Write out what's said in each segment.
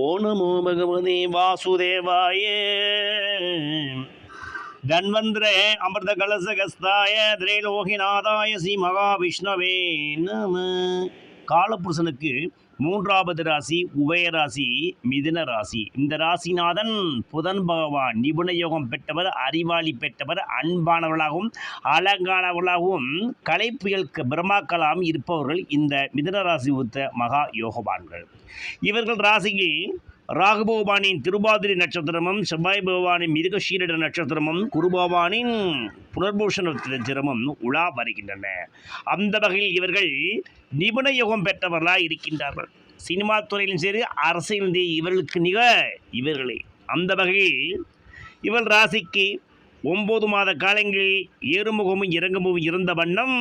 ஓ நமோ வாசுதேவாயே வாசுதேவாய. தன்வந்திரே அமிர்த கலசகஸ்தாய திரேலோகிநாதாய ஸ்ரீ மகாவிஷ்ணவே நம. காலபுருஷனுக்கு மூன்றாவது ராசி உபயராசி மிதுன ராசி. இந்த ராசிநாதன் புதன் பகவான் நிபுண யோகம் பெற்றவர் அறிவாளி பெற்றவர் அன்பானவர்களாகவும் அழகானவர்களாகவும் கலைப்புயல் பிரம்மாக்களாகவும் இருப்பவர்கள் இந்த மிதுன ராசி உத்த மகா யோகவான்கள். இவர்கள் ராசிக்கு ராகுபவானின் திருபாதிரி நட்சத்திரமும் செவ்வாய் பகவானின் மிருகஷீரட நட்சத்திரமும் குருபவானின் புனர்பூஷண நட்சத்திரமும் உலா வருகின்றன. அந்த வகையில் இவர்கள் நிபுண யோகம் பெற்றவர்களாக இருக்கின்றார்கள். சினிமா துறையிலும் சரி அரசியலும் இவர்களுக்கு நிக இவர்களே. அந்த வகையில் இவள் ராசிக்கு ஒம்பது மாத காலங்களில் ஏறுமுகமும் இறங்குமுகம் இருந்த வண்ணம்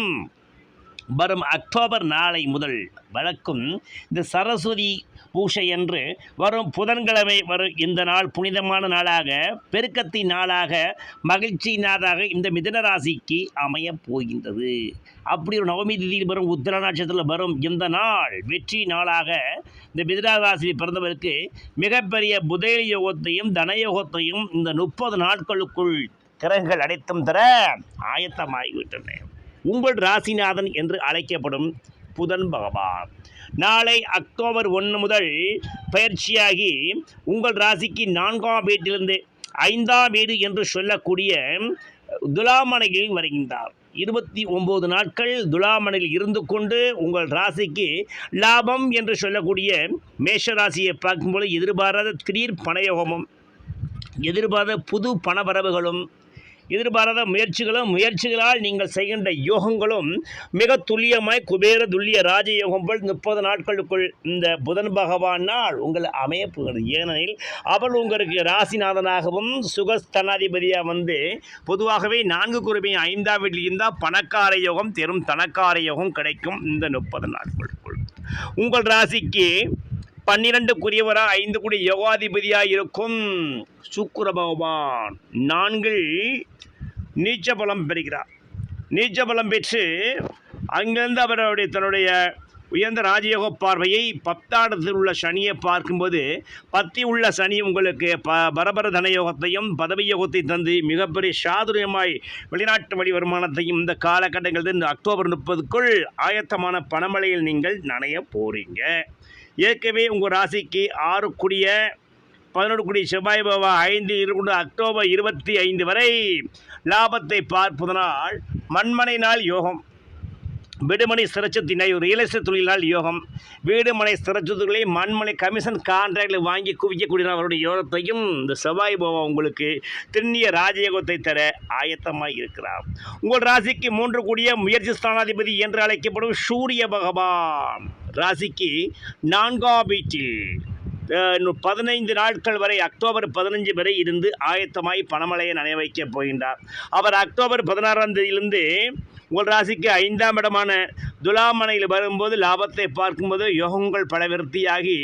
வரும் அக்டோபர் நாளை முதல் வழக்கும் இந்த சரஸ்வதி பூஷை என்று வரும் புதன்கிழமை வரும் இந்த நாள் புனிதமான நாளாக பெருக்கத்தின் நாளாக மகிழ்ச்சி நாளாக இந்த மிதன ராசிக்கு அமையப் போகின்றது. அப்படி ஒரு நவமி திதியில் வரும் உத்திர நட்சத்திரத்தில் வரும் இந்த நாள் வெற்றி நாளாக இந்த மிதனராசியில் பிறந்தவருக்கு மிகப்பெரிய புதையல் யோகத்தையும் தனயோகத்தையும் இந்த முப்பது நாட்களுக்குள் கிரகங்கள் அனைத்தும் தர ஆயத்தமாகிவிட்டன. உங்கள் ராசிநாதன் என்று அழைக்கப்படும் புதன் பகவான். நாளை அக்டோபர் ஒன்று முதல் பயிற்சியாகி உங்கள் ராசிக்கு நான்காம் வீட்டிலிருந்து ஐந்தாம் வீடு என்று சொல்லக்கூடிய துலாமனையில் வருகின்றார். இருபத்தி ஒம்பது நாட்கள் துலாமனில் இருந்து கொண்டு உங்கள் ராசிக்கு லாபம் என்று சொல்லக்கூடிய மேஷ ராசியை பார்க்கும்போது எதிர்பாராத திடீர் பணயோகமும் எதிர்பாராத புது பணவரவுகளும் எதிர்பாராத முயற்சிகளும் முயற்சிகளால் நீங்கள் செய்கின்ற யோகங்களும் மிக துல்லியமாய் குபேர துல்லிய ராஜயோகம் போல் முப்பது நாட்களுக்குள் இந்த புதன் பகவானால் உங்களை அமைய போகிறது ஏனெனில் அவள் உங்களுக்கு ராசிநாதனாகவும் சுகஸ்தனாதிபதியாக வந்து பொதுவாகவே நான்கு குருமையும் ஐந்தாம் வீட்டில் இருந்தால் பணக்கார யோகம் தெரும் தனக்கார யோகம் கிடைக்கும் இந்த முப்பது நாட்களுக்குள். உங்கள் ராசிக்கு பன்னிரண்டுக்குரியவரா ஐந்து கூடிய யோகாதிபதியாக இருக்கும் சுக்குர பகவான் நான்கில் நீச்ச பலம் பெறுகிறார். நீச்ச பலம் பெற்று அங்கிருந்து அவருடைய தன்னுடைய உயர்ந்த ராஜயோக பார்வையை பத்தாடத்தில் உள்ள சனியை பார்க்கும்போது பத்தி உள்ள சனி உங்களுக்கு ப பரபர தனயோகத்தையும் பதவி யோகத்தை தந்து மிகப்பெரிய சாதுரியமாய் வெளிநாட்டு வழி வருமானத்தையும் இந்த காலகட்டங்களில் இந்த அக்டோபர் முப்பதுக்குள் ஆயத்தமான பணமழையில் நீங்கள் நனைய போகிறீங்க ஏற்கனவே உங்கள் ராசிக்கு ஆறு கூடிய பதினொன்று கூடிய செவ்வாய் பாபா ஐந்து இருந்து அக்டோபர் இருபத்தி ஐந்து வரை லாபத்தை பார்ப்பதனால் மண்மனை நாள் யோகம் வீடுமனை சிறச்சத்தினை ரியல் எஸ்டேட் தொழிலால் யோகம் வீடுமனை சிறச்சத்துகளை மண்மனை கமிஷன் கான்ட்ராக்டில் வாங்கி குவிக்கக்கூடிய அவருடைய யோகத்தையும் இந்த செவ்வாய் போவா உங்களுக்கு திண்ணிய ராஜயோகத்தை தர ஆயத்தமாக இருக்கிறார். உங்கள் ராசிக்கு மூன்று கூடிய முயற்சி ஸ்தானாதிபதி என்று அழைக்கப்படும் சூரிய பகவான். ராசிக்கு நான்காம் வீட்டில் பதினைந்து நாட்கள் வரை அக்டோபர் பதினஞ்சு வரை இருந்து ஆயத்தமாய் பணமழையை நனைய வைக்கப் போகின்றார். அவர் அக்டோபர் பதினாறாம் தேதியிலிருந்து உங்கள் ராசிக்கு ஐந்தாம் இடமான துலாமனையில் வரும்போது லாபத்தை பார்க்கும்போது யோகங்கள் பல விருத்தியாகி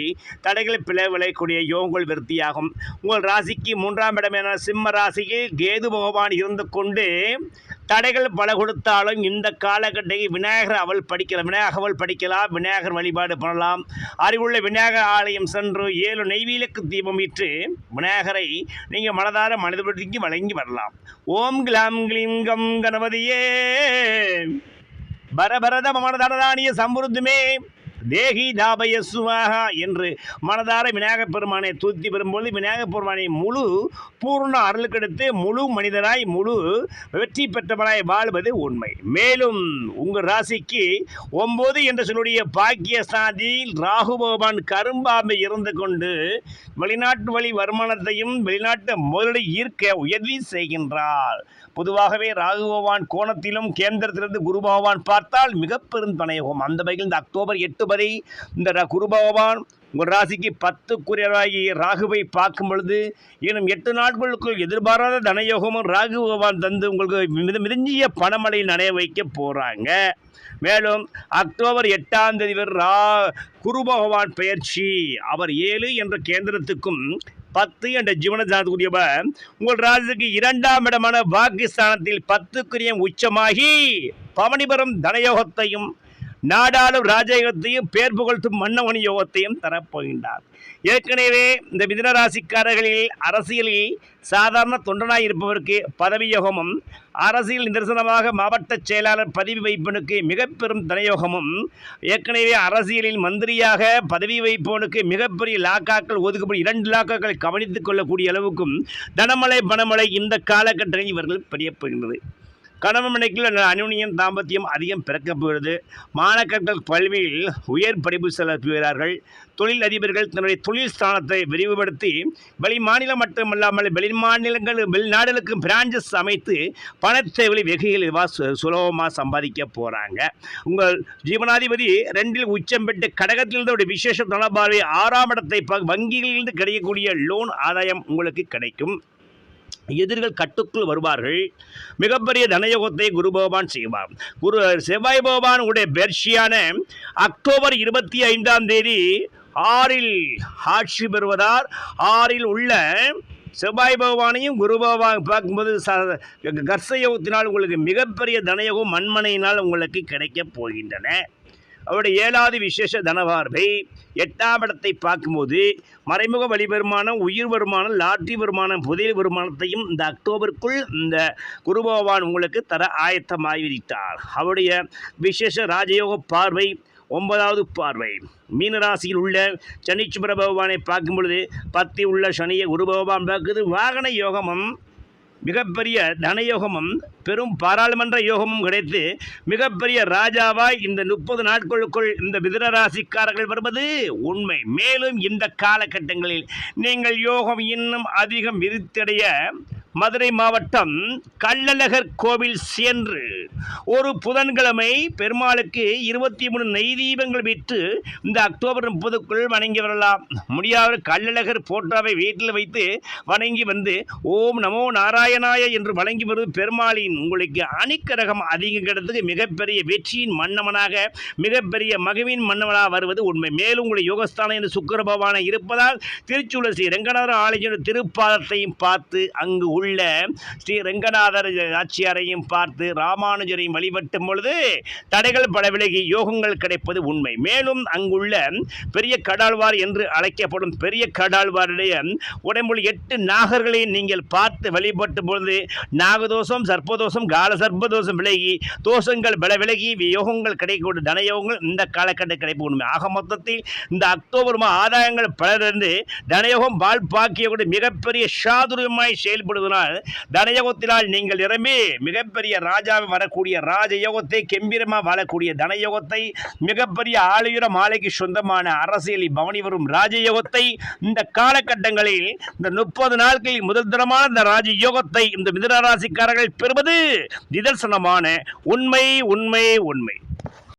தடைகளை பிள விளையக்கூடிய யோகங்கள் விருத்தியாகும். உங்கள் ராசிக்கு மூன்றாம் இடமான சிம்ம ராசிக்கு கேது பகவான் இருந்து கொண்டு தடைகள் பல கொடுத்தாலும் இந்த காலகட்டத்தில் விநாயகர் அவள் படிக்கலாம் விநாயகர் அவள் படிக்கலாம் விநாயகர் வழிபாடு பண்ணலாம். அறிவுள்ள விநாயகர் ஆலயம் சென்று ஏழு நெய்வீலுக்கு தீபம் இட்டு விநாயகரை நீங்கள் மனதார மனிதபடிக்கு வழங்கி வரலாம். ஓம் கிளாம் கிளிங்கம் கணபதியே. பரபரத மனதனதானிய சம்புருத்துமே. தேகி தாபயசுவாகா என்று மனதார விநாயகப் பெருமானை தூத்தி வரும்போது விநாயகப் பெருமானை முழு பூர்ண அருளுக்கெடுத்து முழு மனிதராய் முழு வெற்றி பெற்றவராய் வாழ்வது உண்மை. மேலும் உங்கள் ராசிக்கு ஒம்பது என்று சொல்லுடைய பாக்கியஸ்தானில் ராகு பகவான் கரும்பாம்பை இருந்து கொண்டு வெளிநாட்டு வழி வருமானத்தையும் வெளிநாட்டு முதலீடு ஈர்க்க உயர்வி செய்கின்றார். பொதுவாகவே ராகு பகவான் கோணத்திலும் கேந்திரத்திலிருந்து குரு பகவான் பார்த்தால் மிக பெரும் தனயோகம் அந்த வகையில் இந்த அக்டோபர் எட்டு வரை இந்த குரு பகவான் உங்கள் ராசிக்கு பத்துக்குரியராகி ராகுவை பார்க்கும் பொழுது இன்னும் எட்டு நாட்களுக்குள் எதிர்பாராத தனயோகமும் ராகு பகவான் தந்து உங்களுக்கு மித மிதஞ்சிய பணமழை நனைய வைக்க போகிறாங்க மேலும் அக்டோபர் எட்டாம் தேதி ரா குரு பகவான் பெயர்ச்சி. அவர் ஏழு என்ற கேந்திரத்துக்கும் பத்து என்ற ஜீவனதானத்துக்குரியவர் உங்கள் ராசிக்கு இரண்டாம் இடமான பாகிஸ்தானத்தில் பத்துக்குரிய உச்சமாகி பவனிபுரம் தனயோகத்தையும் நாடாளும் ராஜயோகத்தையும் பேர் புகழ்த்தும் மன்னமணி யோகத்தையும் தரப்போகின்றார். ஏற்கனவே இந்த மிதனராசிக்காரர்களில் அரசியலில் சாதாரண தொண்டனாய் இருப்பவருக்கு பதவி யோகமும் அரசியல் நிதர்சனமாக மாவட்ட செயலாளர் பதவி வைப்பனுக்கு மிக பெரும் தனயோகமும் ஏற்கனவே அரசியலில் மந்திரியாக பதவி வைப்பவனுக்கு மிகப்பெரிய லாக்காக்கள் ஒதுக்கப்படும் இரண்டு லாக்காக்களை கவனித்துக் கொள்ளக்கூடிய அளவுக்கும் தனமலை பணமலை இந்த காலகட்டத்தில் இவர்கள் பெரியப்படுகின்றது கணவன் மனைக்குள்ள அனுனியம் தாம்பத்தியம் அதிகம் பிறக்கப் போகிறது. மாணக்கர்கள் கல்வியில் உயர் படிப்பு செலுத்துகிறார்கள் தொழில் அதிபர்கள் தன்னுடைய தொழில் ஸ்தானத்தை விரிவுபடுத்தி வெளி மாநிலம் மட்டுமல்லாமல் வெளி மாநிலங்கள் வெளிநாடுகளுக்கு பிரான்சஸ் அமைத்து பணத்தேவலை வெகுகள் சுலபமாக சம்பாதிக்க போகிறாங்க உங்கள் ஜீவனாதிபதி ரெண்டில் உச்சம் பெற்று கடகத்திலிருந்து ஒரு விசேஷ தொடர்பாக ஆறாம் இடத்தை ப- வங்கிகளிலிருந்து கிடைக்கக்கூடிய லோன் ஆதாயம் உங்களுக்கு கிடைக்கும். எதிரிகள் கட்டுக்குள் வருவார்கள். மிகப்பெரிய தனயோகத்தை குரு பகவான் செய்வார். குரு செவ்வாய் பகவான் உடைய பெர்ஷியான அக்டோபர் இருபத்தி ஐந்தாம் தேதி ஆறில் ஆட்சி பெறுவதால் ஆறில் உள்ள செவ்வாய் பகவானையும் குரு பகவான் பார்க்கும்போது ச கர்சயோகத்தினால் உங்களுக்கு மிகப்பெரிய தனயோகம் மண்மனையினால் உங்களுக்கு கிடைக்கப் போகின்றன. அவருடைய ஏழாவது விசேஷ தனவார்பை எட்டாம் இடத்தை பார்க்கும்போது மறைமுக வழி வருமானம் உயிர் வருமானம் லாட்ரி வருமானம் புதிய வருமானத்தையும் இந்த அக்டோபருக்குள் இந்த குரு பகவான் உங்களுக்கு தர ஆயத்தமாகிவிட்டார். அவருடைய விசேஷ ராஜயோக பார்வை ஒன்பதாவது பார்வை. மீனராசியில் உள்ள சனீஸ்வர பகவானை பார்க்கும் பொழுது பத்தி உள்ள சனியை குரு பகவான் பார்க்குது. வாகன யோகமும் மிகப்பெரிய தனயோகமும் பெரும் பாராளுமன்ற யோகமும் கிடைத்து மிகப்பெரிய ராஜாவாய் இந்த முப்பது நாட்களுக்குள் இந்த மிதனராசிக்காரர்கள் வருவது உண்மை. மேலும் இந்த காலகட்டங்களில் நீங்கள் யோகம் இன்னும் அதிகம் விரித்தடைய மதுரை மாவட்டம் கள்ளழகர் கோவில் சென்று ஒரு புதன்கிழமை பெருமாளுக்கு இருபத்தி மூணு நெய் தீபங்கள் விட்டு இந்த அக்டோபர் முப்பதுக்குள் வணங்கி வரலாம். முடியாத கள்ளழகர் போட்டோவை வீட்டில் வைத்து வணங்கி வந்து ஓம் நமோ நாராயணாய என்று வணங்கி வருவது பெருமாளின் உங்களுக்கு அணிக்கரகம் அதிகம் மிகப்பெரிய வெற்றியின் மன்னவனாக மிகப்பெரிய மகவின் மன்னவனாக வருவது உண்மை. மேலும் உங்களுடைய யோகஸ்தானம் என்று சுக்கர பகவானை இருப்பதால் திருச்சூழல் ஸ்ரீ ரங்கநாதர் ஆலயத்தின் திருப்பாதத்தையும் பார்த்து அங்கு உள்ள ஸ்ரீ ரங்கநாதர் ஆட்சியாரையும் பார்த்து ராமானுஜரையும் வழிபட்டும் பொழுது தடைகள் பல விலகி யோகங்கள் கிடைப்பது உண்மை. மேலும் அங்குள்ள பெரிய கடாழ்வார் என்று அழைக்கப்படும் பெரிய கடாழ்வாருடைய உடம்புள் எட்டு நாகர்களை நீங்கள் பார்த்து வழிபட்டும் பொழுது நாகதோஷம் சர்ப்பதோஷம் கால சர்ப்பதோஷம் விலகி தோஷங்கள் பல விலகி யோகங்கள் கிடைக்கக்கூடிய தனயோகங்கள் இந்த காலக்கட்ட கிடைப்பு உண்மை. ஆக மொத்தத்தில் இந்த அக்டோபர் மா ஆதாயங்கள் பலரிருந்து தனயோகம் பால் பாக்கியக்கூடிய மிகப்பெரிய சாதுரியமாய் செயல்படுவதனால் தனயோகத்தினால் நீங்கள் நிரம்பி மிகப்பெரிய ராஜாவை வரக்கூடிய ராஜயோகத்தை கெம்பீரமாக வாழக்கூடிய தனயோகத்தை மிகப்பெரிய ஆளுயர மாலைக்கு சொந்தமான அரசியலில் பவனி வரும் ராஜயோகத்தை இந்த காலகட்டங்களில் இந்த முப்பது நாட்களில் முதல் தரமான இந்த ராஜயோகத்தை இந்த மிதனராசிக்காரர்கள் பெறுவது நிதர்சனமான உண்மை உண்மை உண்மை.